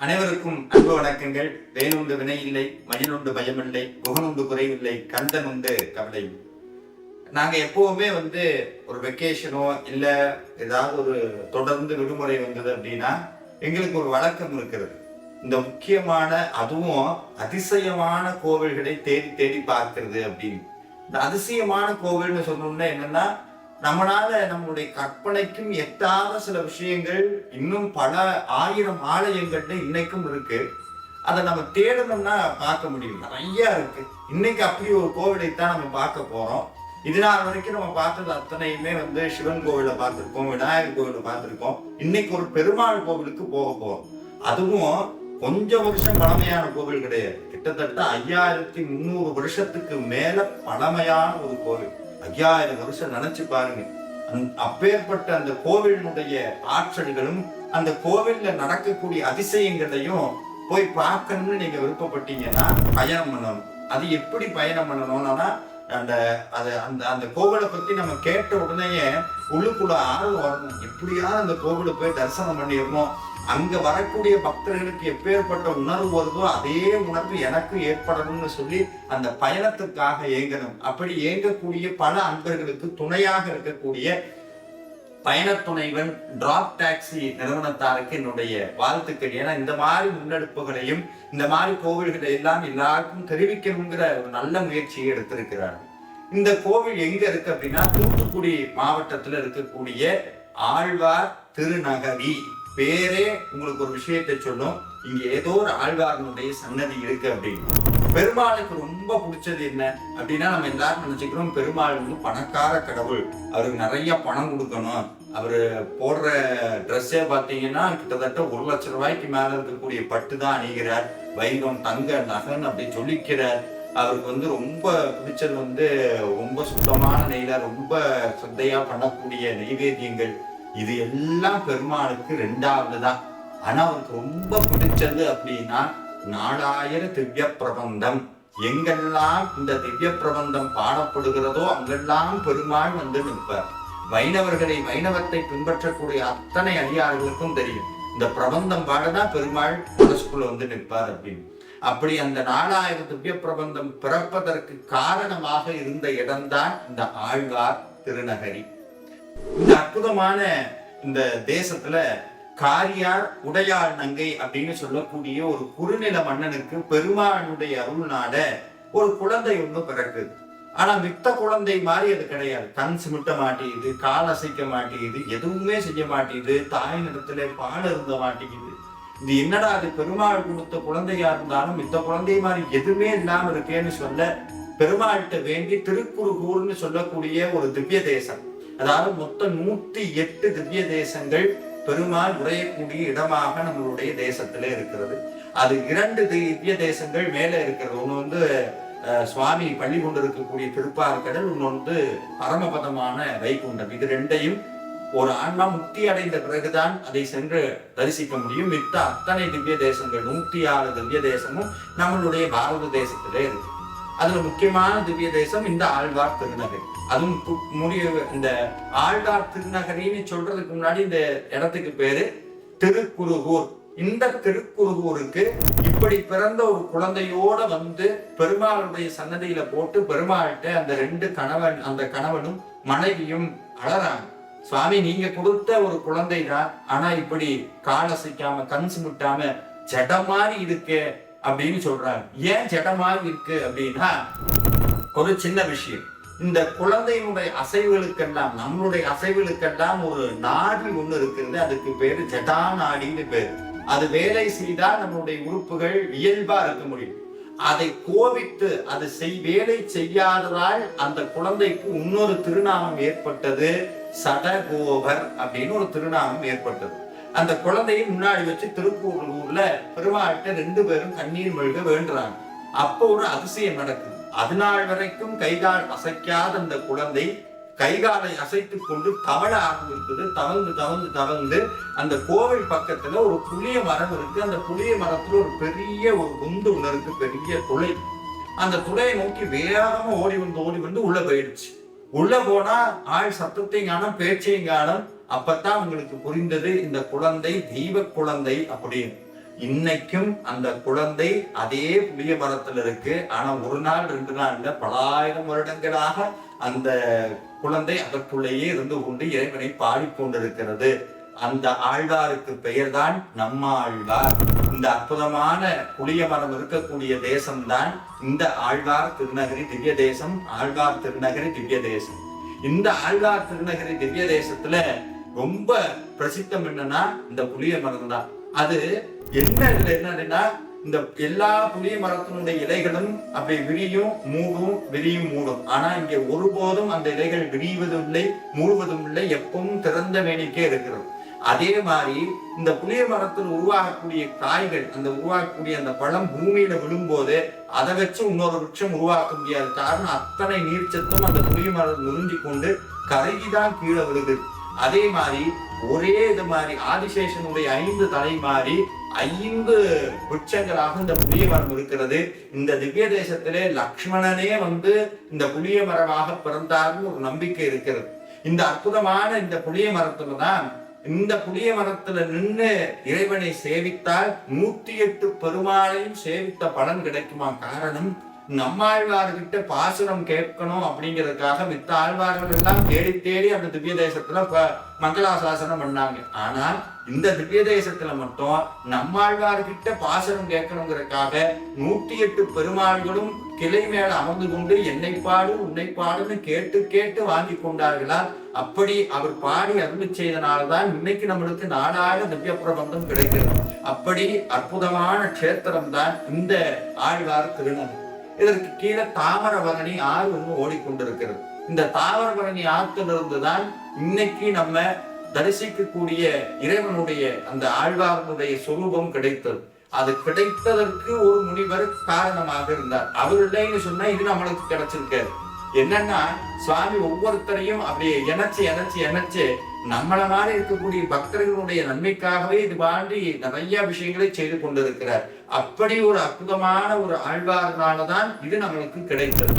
அனைவருக்கும் அன்பு வணக்கங்கள். வேணுண்டு வினை இல்லை மயிலுண்டு பயமில்லை குகனுண்டு குறைவில்லை கந்தன் உண்டு கவலை. நாங்கள் நாங்க எப்பவுமே வந்து ஒரு வெக்கேஷனோ இல்ல ஏதாவது ஒரு தொடர்ந்து விடுமுறை வந்தது அப்படின்னா எங்களுக்கு ஒரு வழக்கம் இருக்கிறது. இந்த முக்கியமான அதுவும் அதிசயமான கோவில்களை தேடி தேடி பார்க்கிறது அப்படின்னு. இந்த அதிசயமான கோவில்னு சொன்னோம்னா என்னன்னா நம்மளால நம்மளுடைய கற்பனைக்கும் எட்டாத சில விஷயங்கள் இன்னும் பல ஆயிரம் ஆலயங்கள்ல இன்னைக்கும் இருக்கு. அதை நம்ம தேடணும்னா பார்க்க முடியும் நிறைய இருக்கு. இன்னைக்கு அப்படி ஒரு கோவிலைத்தான் நம்ம பார்க்க போறோம். இது நாள் வரைக்கும் நம்ம பார்த்தது அத்தனையுமே வந்து சிவன் கோவிலை பார்த்திருக்கோம் விநாயகர் கோவிலை பார்த்திருக்கோம். இன்னைக்கு ஒரு பெருமாள் கோவிலுக்கு போக போறோம். அதுவும் கொஞ்சம் வருஷம் பழமையான கோவில் கிடையாது. கிட்டத்தட்ட ஐயாயிரத்தி முந்நூறு வருஷத்துக்கு மேல பழமையான ஒரு கோவில். ஐயாயிரம் வருஷம் நினைச்சு பாருங்க. அப்பேற்பட்ட அந்த கோவிலுடைய ஆற்றல்களும் அந்த கோவில்ல நடக்கக்கூடிய அதிசயங்களையும் போய் பார்க்கணும்னு நீங்க விருப்பப்பட்டீங்கன்னா பயணம் பண்ணணும். அது எப்படி பயணம் பண்ணணும்னா அந்த அது அந்த அந்த கோவிலை பத்தி நம்ம கேட்ட உடனேயே உள்ளுக்குள்ள ஆர்வம் வரணும். எப்படியாவது அந்த கோவிலை போய் தரிசனம் பண்ணிடணும். அங்க வரக்கூடிய பக்தர்களுக்கு எப்பேற்பட்ட உணர்வு வருதோ அதே உணர்வு எனக்கு ஏற்படணும்னு சொல்லி அந்த பயணத்துக்காக ஏங்கணும். அப்படி ஏங்கக்கூடிய பல அன்பர்களுக்கு துணையாக இருக்கக்கூடிய பயண துணைவன் டிராப் டாக்ஸி நிறுவனத்தாருக்கு என்னுடைய வாழ்த்துக்கள். ஏன்னா இந்த மாதிரி முன்னெடுப்புகளையும் இந்த மாதிரி கோவில்களை எல்லாம் எல்லாருக்கும் தெரிவிக்கணுங்கிற ஒரு நல்ல முயற்சியை எடுத்திருக்கிறார். இந்த கோவில் எங்க இருக்கு அப்படின்னா தூத்துக்குடி மாவட்டத்துல இருக்கக்கூடிய ஆழ்வார் திருநகரி. பேரே உங்களுக்கு ஒரு விஷயத்தை சொல்லும். இங்க ஏதோ ஒரு ஆழ்வாரனுடைய சன்னதி இருக்கு அப்படின்னு. பெருமாளுக்கு ரொம்ப பிடிச்சது என்ன அப்படின்னா நம்ம எல்லாரும் நினைச்சுக்கிறோம் பெருமாள் வந்து பணக்கார கடவுள். அவருக்கு நிறைய பணம் கொடுக்கணும். அவரு போடுற ட்ரெஸ்ஸே பார்த்தீங்கன்னா கிட்டத்தட்ட ஒரு லட்சம் ரூபாய்க்கு மேல இருக்கக்கூடிய பட்டு தான் அணிகிறார். வைரம் தங்க நகன் அப்படி சொல்லிக்கிறார். அவருக்கு வந்து ரொம்ப பிடிச்சது வந்து ரொம்ப சுத்தமான நெய்ல ரொம்ப சுத்தையா பண்ணக்கூடிய நெய்வேத்தியங்கள். இது எல்லாம் பெருமாளுக்கு ரெண்டாவது தான் ஆனா அவருக்கு ரொம்ப பிடிச்சது அப்படின்னா நாலாயிர திவ்ய பிரபந்தம் எங்கெல்லாம் இந்த திவ்ய பிரபந்தம் பாடப்படுகிறதோ அங்கெல்லாம் பெருமாள் வந்து நிற்பார். வைணவர்களை வைணவத்தை பின்பற்றக்கூடிய அத்தனை அடியார்களுக்கும் தெரியும். இந்த பிரபந்தம் பாடதான் பெருமாள் மனசுக்குள்ள வந்து நிற்பார் அப்படின்னு. அப்படி அந்த நாலாயிரம் திவ்ய பிரபந்தம் பிறப்பதற்கு காரணமாக இருந்த இடம்தான் இந்த ஆழ்வார் திருநகரி. இந்த அற்புதமான இந்த தேசத்துல காரியார் உடையார் நங்கை அப்படின்னு சொல்லக்கூடிய ஒரு குறுநில மன்னனுக்கு பெருமாளுடைய அருள்னால ஒரு குழந்தை ஒண்ணு பிறக்குது. ஆனா மித்த குழந்தை மாதிரி அது கிடையாது. கண் சிமிட்ட மாட்டேங்குது கால் அசைக்க மாட்டேங்குது எதுவுமே செய்ய மாட்டேங்குது தாய் நிலத்துல பால் இருந்த மாட்டேங்குது. இது என்னடா அது? பெருமாள் கொடுத்த குழந்தையா இருந்தாலும் மித்த குழந்தை மாதிரி எதுவுமே இல்லாம இருக்கேன்னு சொல்ல பெருமாள்கிட்ட வேண்டி திருக்குறுகூர்னு சொல்லக்கூடிய ஒரு திவ்ய தேசம். அதாவது மொத்தம் நூத்தி எட்டு திவ்ய தேசங்கள் பெருமாள் உரையக்கூடிய இடமாக நம்மளுடைய தேசத்துல இருக்கிறது. அது இரண்டு திவ்ய தேசங்கள் மேல இருக்கிறது. ஒன்று வந்து சுவாமி பள்ளி கொண்டு இருக்கக்கூடிய திருப்பார்கடல் இன்னொன்று வந்து பரமபதமான வைகுண்டம். இது ரெண்டையும் ஒரு ஆன்மா முக்தி அடைந்த பிறகுதான் அதை சென்று தரிசிக்க முடியும். மித்த அத்தனை திவ்ய தேசங்கள் நூத்தி ஆறு திவ்ய தேசமும் நம்மளுடைய பாரத தேசத்திலே இருக்கு. அதுல முக்கியமான திவ்ய தேசம் இந்த ஆழ்வார் திருநகை. அதுவும் முடிய இந்த ஆழ்வார் திருநகரின்னு சொல்றதுக்கு முன்னாடி இந்த இடத்துக்கு பேரு திருக்குருகூர். இந்த திருக்குருகூருக்கு இப்படி பிறந்த ஒரு குழந்தையோட வந்து பெருமாளுடைய சன்னதியில போட்டு பெருமாள்கிட்ட அந்த ரெண்டு கணவன் அந்த கணவனும் மனைவியும் அழறாங்க சுவாமி நீங்க கொடுத்த ஒரு குழந்தை தான் ஆனா இப்படி கால் அசைக்காம கண் சிமிட்டாம ஜட மாதிரி இருக்கே அப்படின்னு சொல்றாங்க. ஏன் ஜட மாதிரி இருக்கு அப்படின்னா ஒரு சின்ன விஷயம். இந்த குழந்தையினுடைய அசைவுகளுக்கெல்லாம் நம்மளுடைய அசைவுகளுக்கெல்லாம் ஒரு நாடி ஒண்ணு இருக்கிறது. அதுக்கு பேரு ஜடா நாடின்னு பேரு. அது வேலை செய்தால் நம்மளுடைய உறுப்புகள் இயல்பா இருக்க முடியும். அதை கோபித்து அது செய் வேலை செய்யாததால் அந்த குழந்தைக்கு இன்னொரு திருநாமம் ஏற்பட்டது சடகோபர் அப்படின்னு ஒரு திருநாமம் ஏற்பட்டது. அந்த குழந்தையை முன்னாடி வச்சு திருப்பூர்ல பெருமாள்கிட்ட ரெண்டு பேரும் கண்ணீர் மெழுக வேண்டுறாங்க. அப்போ ஒரு அதிசயம் நடக்குது. அதனால் வரைக்கும் கைகால் அசைக்காத அந்த குழந்தை கைகாலை அசைத்துக் கொண்டு தவழ ஆரம்பித்தது தவழ்ந்து தவழ்ந்து தவழ்ந்து அந்த கோவில் பக்கத்துல ஒரு புளிய மரம் இருக்கு. அந்த புளிய மரத்துல ஒரு பெரிய ஒரு குண்டு ஒண்ணு இருக்கு பெரிய துளை. அந்த துளையை நோக்கி வேகமா ஓடி வந்து ஓடி வந்து உள்ள போயிடுச்சு. உள்ள போனா ஆள் சத்தத்தையும் காணும் பேச்சையும் காணும். அப்பத்தான் உங்களுக்கு புரிந்தது இந்த குழந்தை தெய்வ குழந்தை அப்படின்னு. இன்னைக்கும் அந்த குழந்தை அதே புளிய மரத்தில் இருக்கு. ஆனா ஒரு நாள் ரெண்டு நாள் இல்ல பலாயிரம் வருடங்களாக அந்த குழந்தை அதற்குள்ளேயே இருந்து கொண்டு இறைவனை பாடிக்கொண்டிருக்கிறது அந்த ஆழ்வாருக்கு பெயர்தான் நம்ம ஆழ்வார் இந்த அற்புதமான புளிய மரம் இருக்கக்கூடிய தேசம்தான் இந்த ஆழ்வார் திருநகரி திவ்ய தேசம் ஆழ்வார் திருநகரி திவ்ய தேசம். இந்த ஆழ்வார் திருநகரி திவ்ய தேசத்துல ரொம்ப பிரசித்தம் என்னன்னா இந்த புளிய மரம் தான் அது என்ன இதுல என்னன்னா இந்த எல்லா புளிய மரத்தினுடைய இலைகளும் அப்படி விரியும் மூடும் விரியும் மூடும். ஆனா இங்க ஒருபோதும் அந்த இலைகள் விரிவதும் இல்லை மூடுவதும் இல்லை எப்பவும் திறந்த வேணிக்கே இருக்கிறது. அதே மாதிரி இந்த புளிய மரத்தில் உருவாகக்கூடிய காய்கள் அந்த உருவாகக்கூடிய அந்த பழம் பூமியில விழும்போது அதை வச்சு இன்னொரு விருட்சம் உருவாக்க முடியாது காரணம் அத்தனை நீர்ச்சத்தும் அந்த புளிய மரம் நுறிஞ்சி கொண்டு கருகிதான் கீழே விழுது. அதே மாதிரி ஒரே இது மாதிரி ஆதிசேஷனுடைய ஐந்து தலை மாறி ஐந்து விருட்சங்களாக இந்த புளிய மரம் இருக்கிறது. இந்த திவ்ய தேசத்திலே லக்ஷ்மணனே வந்து இந்த புளிய மரமாக பிறந்தார்னு ஒரு நம்பிக்கை இருக்கிறது. இந்த அற்புதமான இந்த புளிய மரத்துல தான் இந்த புளிய மரத்துல நின்று இறைவனை சேவித்தால் நூத்தி எட்டு பெருமாளையும் சேவித்த பலன் கிடைக்குமா? காரணம் நம்மாழ்வார்கிட்ட பாசுரம் கேட்கணும் அப்படிங்கிறதுக்காக மித்த ஆழ்வார்கள் எல்லாம் தேடி தேடி அந்த திவ்ய தேசத்துல மங்களாசாசனம் பண்ணாங்க. ஆனா இந்த திவ்ய தேசத்துல மட்டும் நம்மாழ்வார்கிட்ட பாசுரம் கேட்கணுங்கிறதுக்காக நூத்தி எட்டு பெருமாள்களும் கிளை மேல அமர்ந்து கொண்டு என்னை பாடு உன்னை பாடுன்னு கேட்டு கேட்டு வாங்கி கொண்டார்களா? அப்படி அவர் பாடி அருள் செய்தனால்தான் இன்னைக்கு நம்மளுக்கு நாடாக திவ்ய பிரபந்தம் கிடைக்கிறது. அப்படி அற்புதமான க்ஷேத்திரம் தான் இந்த ஆழ்வார் திருநகர். இதற்கு கீழே தாமரபரணி ஆறு ஒன்று ஓடிக்கொண்டிருக்கிறது. இந்த தாமரபரணி ஆற்றிலிருந்து தான் இன்னைக்கு நம்ம தரிசிக்கக்கூடிய இறைவனுடைய அந்த ஆழ்வாரனுடைய சுரூபம் கிடைத்தது. அது கிடைத்ததற்கு ஒரு முனிவர் காரணமாக இருந்தார். அவர் இல்லைன்னு சொன்னா இது நம்மளுக்கு கிடைச்சிருக்காரு என்னன்னா சுவாமி ஒவ்வொருத்தரையும் அப்படியே இணைச்சு இணைச்சு இணைச்சு நம்மள மாதிரி இருக்கக்கூடிய பக்தர்களுடைய நன்மைக்காகவே இது பாண்டி நிறைய விஷயங்களை செய்து கொண்டிருக்கிறார். அப்படி ஒரு அற்புதமான ஒரு ஆழ்வார்னாலதான் இது நம்மளுக்கு கிடைத்தது.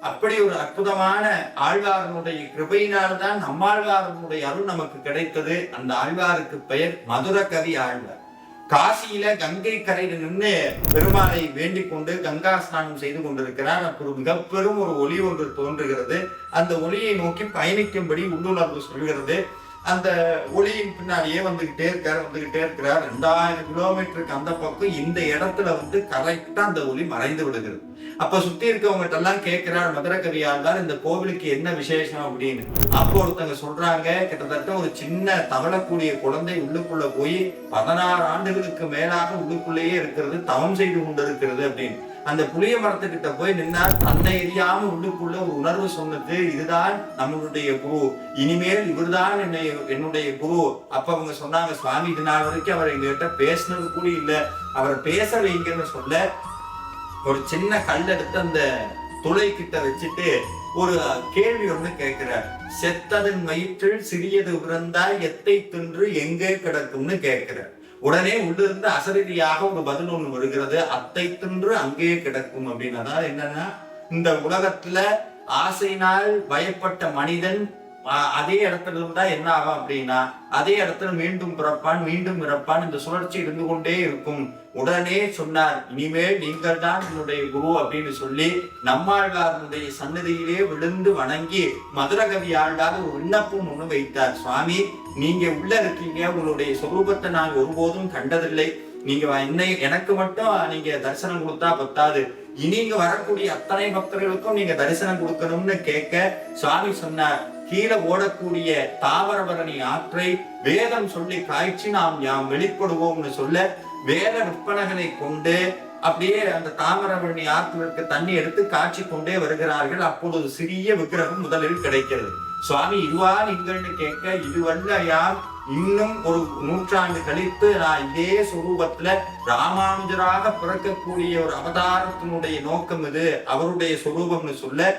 அப்படி ஒரு அற்புதமான ஆழ்வாரனுடைய கிருபையினால்தான் நம்மாழ்வாரனுடைய அருள் நமக்கு கிடைத்தது. அந்த ஆழ்வாருக்கு பெயர் மதுர கவி ஆழ்வார். காசியில கங்கை கரையில நின்று பெருமாளை வேண்டிக் கொண்டு கங்கா ஸ்நானம் செய்து கொண்டிருக்கிறார். அப்போ ஒரு மிக பெரும் ஒரு ஒளி ஒன்று தோன்றுகிறது. அந்த ஒளியை நோக்கி பயணிக்கும்படி உள்ளுணர்வு சொல்கிறது. அந்த ஒளியின் பின்னாடியே வந்துகிட்டே இருக்கார் வந்துகிட்டே இருக்கிறார். ரெண்டாயிரம் கிலோமீட்டருக்கு அந்த பக்கம் இந்த இடத்துல வந்து கரெக்டா அந்த ஒளி மறைந்து விடுகிறது. அப்ப சுத்தி இருக்கவங்ககிட்ட எல்லாம் கேட்கிறார் மதுரகவியாழ்வார் இந்த கோவிலுக்கு என்ன விசேஷம் அப்படின்னு. அப்போ ஒருத்தங்க சொல்றாங்க கிட்டத்தட்ட ஒரு சின்ன தவளக்கூடிய குழந்தை உள்ளுக்குள்ள போய் பதினாறு ஆண்டுகளுக்கு மேலாக உள்ளுக்குள்ளேயே இருக்கிறது தவம் செய்து கொண்டிருக்கிறது அப்படின்னு. அந்த புளிய மரத்துக்கிட்ட போய் நின்னார் தன்னை எரியாம உள்ளுக்குள்ள ஒரு உணர்வு சொன்னது இதுதான் நம்மளுடைய குரு. இனிமேல் இவர்தான் என்னை என்னுடைய குரு. அப்ப அவங்க சொன்னாங்க சுவாமி இது நாள் வரைக்கும் அவர் எங்ககிட்ட பேசினது கூட இல்லை. அவரை பேச வைங்கன்னு சொல்ல ஒரு சின்ன கல் எடுத்து அந்த துளை கிட்ட வச்சுட்டு ஒரு கேள்வி ஒண்ணு கேட்கிறார். செத்ததன் வயிற்றில் சிறியது பிறந்தால் எத்தை தின்று எங்கே கிடக்கும்னு கேட்கிறார். உடனே உள்ளிருந்து அசரீதியாக ஒரு பதில் ஒண்ணு வருகிறது. அத்தை தின்று அங்கேயே கிடக்கும் அப்படின்னு. அதாவது என்னன்னா இந்த உலகத்துல ஆசையினால் பயப்பட்ட மனிதன் அதே இடத்துல இருந்தா என்ன ஆகும் அப்படின்னா அதே இடத்துல மீண்டும் பிறப்பான் மீண்டும் இறப்பான் இந்த சுழற்சி இருந்து கொண்டே இருக்கும். உடனே சொன்னார் இனிமேல் நீங்கள் தான் என்னுடைய குரு அப்படின்னு சொல்லி நம்மாழ்வாருடைய சன்னதியிலே விழுந்து வணங்கி மதுரகவி ஆழ்வார் ஒரு விண்ணப்பம் ஒன்று வைத்தார். சுவாமி நீங்க உள்ள இருக்கீங்க. உங்களுடைய சொரூபத்தை நான் ஒருபோதும் கண்டதில்லை. நீங்க என்னை எனக்கு மட்டும் நீங்க தரிசனம் கொடுத்தா பத்தாது. இனிங்க வரக்கூடிய அத்தனை பக்தர்களுக்கும் நீங்க தரிசனம் கொடுக்கணும்னு கேட்க சுவாமி சொன்னார். கீழே ஓடக்கூடிய தாவரபரணி ஆற்றை வேதம் சொல்லி காய்ச்சி நாம் யாம் வெளிப்படுவோம்னு சொல்ல வேத விற்பனகனை கொண்டு அப்படியே அந்த தாமிரபரணி ஆற்றிற்கு தண்ணி எடுத்து காட்சி கொண்டே வருகிறார்கள். அப்பொழுது சிறிய விக்கிரகம் முதலில் கிடைக்கிறது. சுவாமி இதுவா நீங்கள்னு கேட்க இதுவல்ல யார் இன்னும் ஒரு நூற்றாண்டு கழித்து நான் இதே சுரூபத்துல ராமானுஜராக பிறக்கக்கூடிய ஒரு அவதாரத்தினுடைய நோக்கம் இது. அவருடைய சுரூபம்னு சொல்ல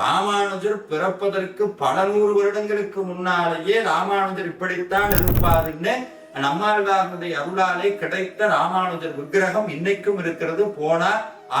ராமானுஜர் பிறப்பதற்கு பல நூறு வருடங்களுக்கு முன்னாலேயே ராமானுஜர் இப்படித்தான் இருப்பாருன்னு நம்மாழ்வாருடைய அருளாலே கிடைத்த ராமானுஜர் விக்கிரகம் இன்னைக்கும் இருக்கிறது. போனா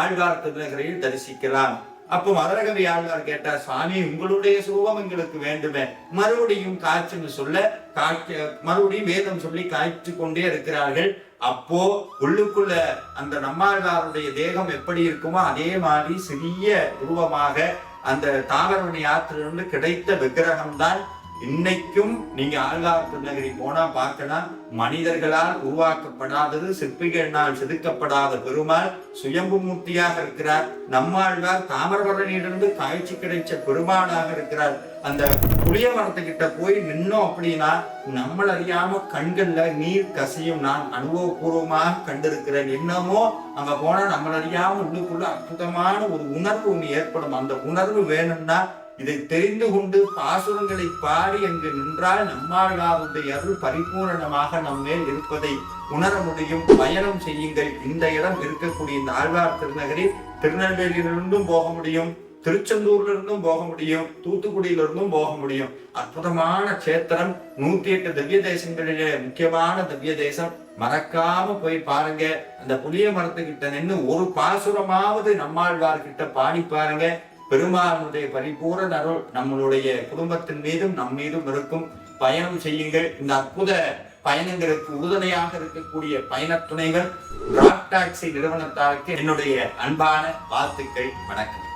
ஆழ்வார் திருநகரையில் தரிசிக்கலாம் அப்போ மதுரகவி ஆழ்வார் கேட்டார் சுவாமி உங்களுடைய சுரூபம் எங்களுக்கு வேண்டுமே. மறுபடியும் காய்ச்சுன்னு சொல்ல காய்ச்ச மறுபடியும் வேதம் சொல்லி காய்ச்சி கொண்டே இருக்கிறார்கள். அப்போ உள்ளுக்குள்ள அந்த நம்மாழ்வாருடைய தேகம் எப்படி இருக்குமோ அதே மாதிரி சிறிய உருவமாக அந்த தாவரவணி ஆற்றிலிருந்து கிடைத்த விக்கிரகம் தான் இன்னைக்கும் நீங்க ஆழ்வார் நகரி போனா பார்க்கலாம் மனிதர்களால் உருவாக்கப்படாதது சிற்பிகளால் செதுக்கப்படாத பெருமாள் சுயம்பு மூர்த்தியாக இருக்கிறார். நம்மாழ்வார் தாமிரபரணியிலிருந்து காய்ச்சி கிடைச்ச பெருமாளாக இருக்கிறார். அந்த புளிய மரத்துக்கிட்ட போய் நின்னோம் அப்படின்னா நம்மள அறியாம கண்கள்ல நீர் கசியும் நான் அனுபவபூர்வமாக கண்டிருக்கிறேன். என்னமோ அங்க போனா நம்மள அறியாம உள்ளுக்குள்ள அற்புதமான ஒரு உணர்வு ஒண்ணு ஏற்படும். அந்த உணர்வு வேணும்னா இதை தெரிந்து கொண்டு பாசுரங்களை பாடி அங்கு நின்றால் நம்மாழ்வாருடைய அருள் பரிபூரணமாக நம்மேல் இருப்பதை உணர முடியும். பயணம் செய்யுங்கள். இந்த இடம் இருக்கக்கூடிய இந்த ஆழ்வார் திருநகரில் திருநெல்வேலியிலிருந்தும் போக முடியும். திருச்செந்தூர்ல இருந்தும் போக முடியும். தூத்துக்குடியில இருந்தும் போக முடியும். அற்புதமான கஷேத்திரம். நூத்தி எட்டு திவ்ய தேசங்களிலே முக்கியமான திவ்ய தேசம். மறக்காம போய் பாருங்க. அந்த புளிய மரத்துக்கிட்ட நின்று ஒரு பாசுரமாவது நம்மாழ்வார்கிட்ட பாடி பாருங்க. பெருமானுடைய பரிபூரண அருள் நம்மளுடைய குடும்பத்தின் மீதும் நம் மீதும் இருக்கும். பயணம் செய்யுங்கள். இந்த அற்புத பயணங்களுக்கு உறுதுணையாக இருக்கக்கூடிய பயண துணைகள் ராக் டாக்ஸி நிறுவனத்தாருக்கு என்னுடைய அன்பான வாழ்த்துக்கள் வணக்கம்.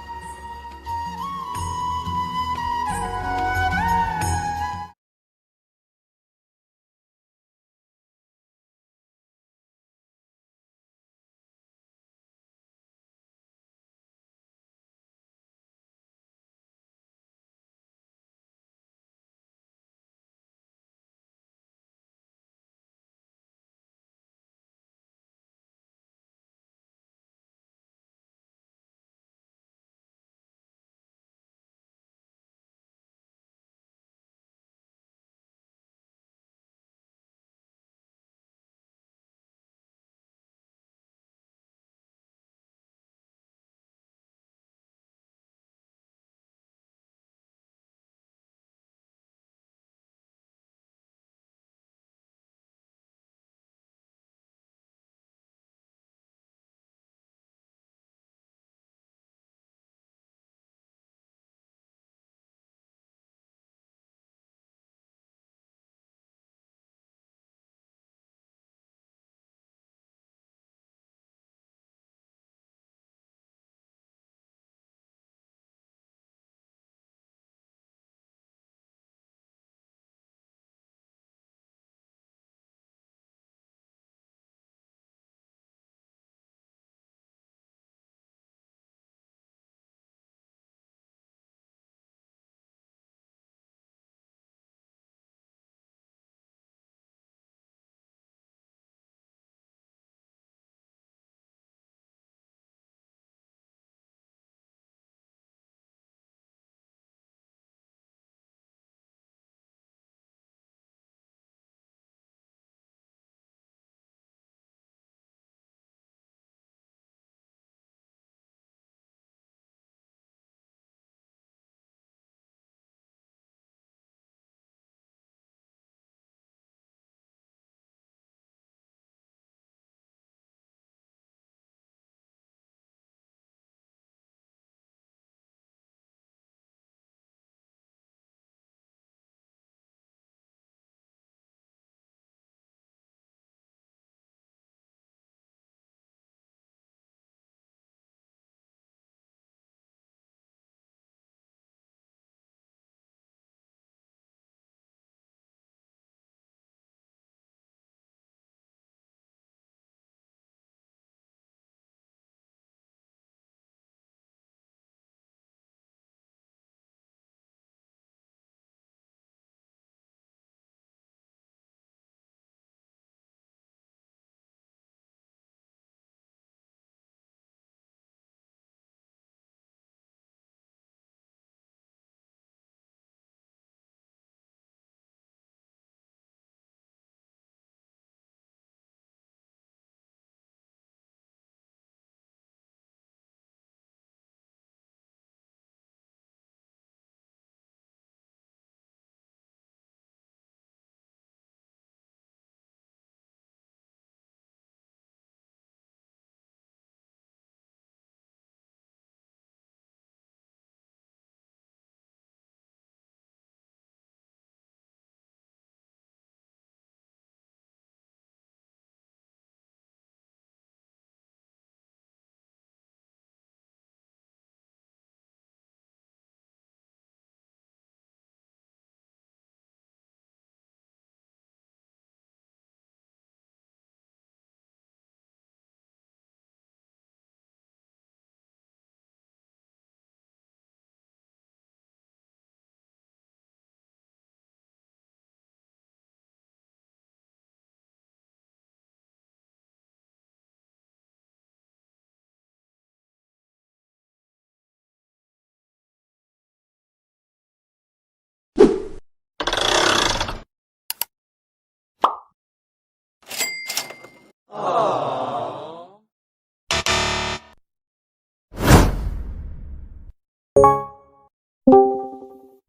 thank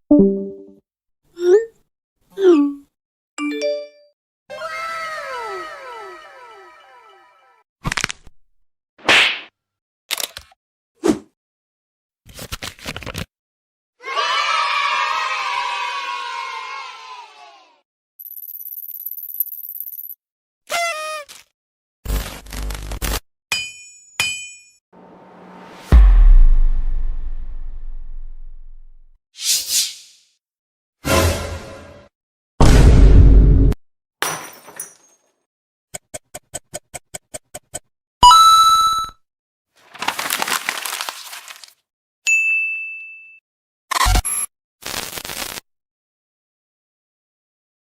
you